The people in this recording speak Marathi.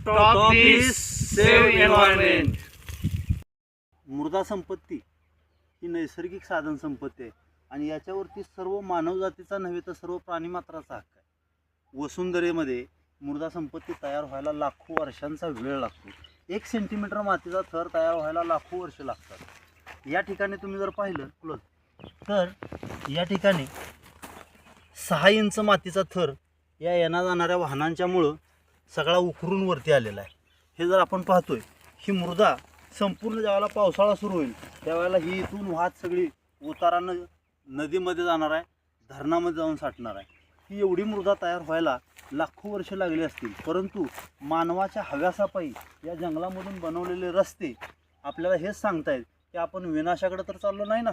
Stop this, save environment. मृदा संपत्ती ही नैसर्गिक साधन संपत्ती आहे. आणि याच्यावरती सर्व मानवजातीचा नव्हे तर सर्व प्राणीमात्राचा हक्क आहे. वसुंधरेमध्ये मृदा संपत्ती तयार व्हायला लाखो वर्षांचा वेळ लागतो. एक सेंटीमीटर मातीचा थर तयार व्हायला लाखो वर्ष लागतात. या ठिकाणी तुम्ही जर पाहिलं क्लोज तर या ठिकाणी सहा इंच मातीचा थर या येण्या जाणाऱ्या वाहनांच्यामुळं सगळा उखरून वरती आलेला आहे. हे जर आपण पाहतोय ही मृदा संपूर्ण ज्यावेळेला पावसाळा सुरू होईल त्यावेळेला ही इथून वाहत सगळी उतारानं नदीमध्ये जाणार आहे धरणामध्ये जाऊन साठणार आहे. ही एवढी मृदा तयार व्हायला लाखो वर्ष लागली असतील परंतु मानवाच्या हव्यासापायी या जंगलामधून बनवलेले रस्ते आपल्याला हेच सांगतायत की आपण विनाशाकडे तर चाललो नाही ना.